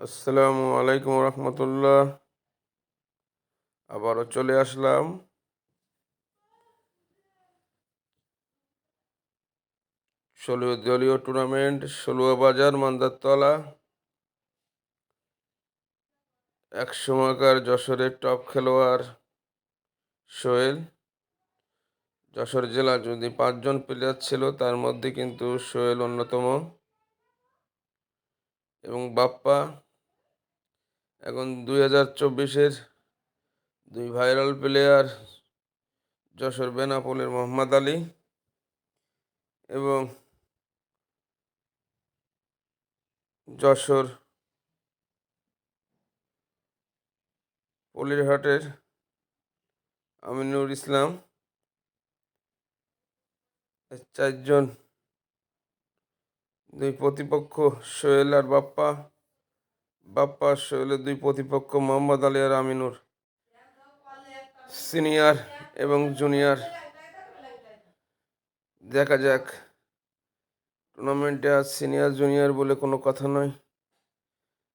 আসসালামু আলাইকুম রহমতুল্লাহ। আবারও চলে আসলাম। ষোলো দলীয় টুর্নামেন্ট ষোলোয়া বাজার, মান্দারতলা। এক সময়কার যশোরের টপ খেলোয়াড় সোহেল। যশোর জেলা যদি পাঁচজন প্লেয়ার ছিল, তার মধ্যে কিন্তু সোহেল অন্যতম। এবং বাপ্পা এখন দুই হাজার চব্বিশের দুই ভাইরাল প্লেয়ার যশোর বেনাপোলের মোহাম্মদ আলী এবং যশোর পলিরহাটের আমিনুর ইসলাম চারজন। দুই প্রতিপক্ষ সোহেল আর বাপ্পা। বাপ্পা আর সোহেলের দুই প্রতিপক্ষ মোহাম্মদ আলী আর আমিনুর। সিনিয়র এবং জুনিয়র। দেখা যাক। টুর্নামেন্টে আজ সিনিয়র, জুনিয়র বলে কোনো কথা নয়।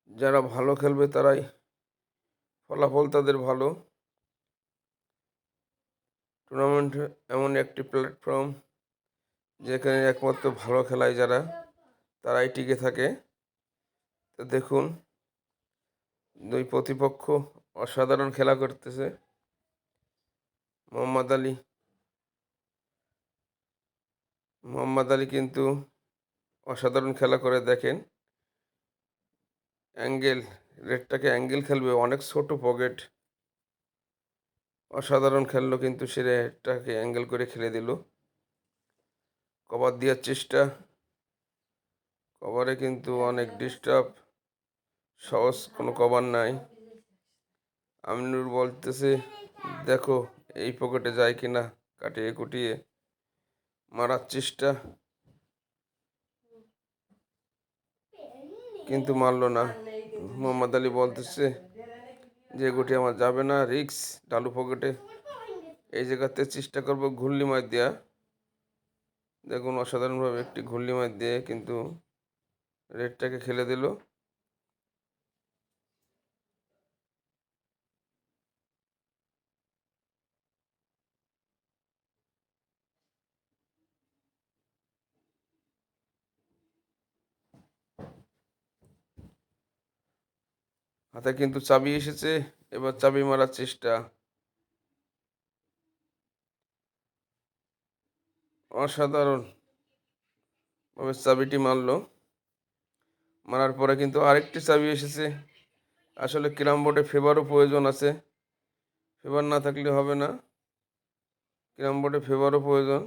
যারা ভালো খেলবে তারাই ফলাফল তাদের ভালো। টুর্নামেন্ট এমন একটি প্ল্যাটফর্ম যেখানে একমাত্র ভালো খেলায় যারা, তারাই টিকে থাকে। তো দেখুন দুই প্রতিপক্ষ অসাধারণ খেলা করতেছে। মোহাম্মদ আলী। মোহাম্মদ আলী কিন্তু অসাধারণ খেলা করে দেখেন। অ্যাঙ্গেল রেডটাকে অ্যাঙ্গেল খেলবে, অনেক ছোট পকেট। অসাধারণ খেললো কিন্তু সে রেডটাকে অ্যাঙ্গেল করে খেলে দিল। কভার দেওয়ার চেষ্টা। কভারে কিন্তু অনেক ডিস্টার্ব সহজ কোনো কভার নাই। আমিনুর বলতেছে, দেখো, এই পকেটে যায় কি না? কাটিয়ে কুটিয়ে মারার চেষ্টা। কিন্তু মারলো না। মোহাম্মদ আলী বলতেছে, যে গুটি আমার যাবে না, রিক্স, ডালু পকেটে। এই জায়গাতে চেষ্টা করব ঘুরলি মার দেওয়া দেখুন, অসাধারণভাবে একটি ঘুরলি মার দিয়ে, কিন্তু রেডটাকে খেলে দিল। হাতে কিন্তু চাবি এসেছে, এবার চাবি মারার চেষ্টা। অসাধারণ ভাবে চাবিটি মারলো। মারার পরে কিন্তু আরেকটি চাবি এসেছে। আসলে ক্যারাম বোর্ডে ফেভারও প্রয়োজন আছে। ফেভার না থাকলে হবে না। ক্যারাম বোর্ডে ফেভারও প্রয়োজন।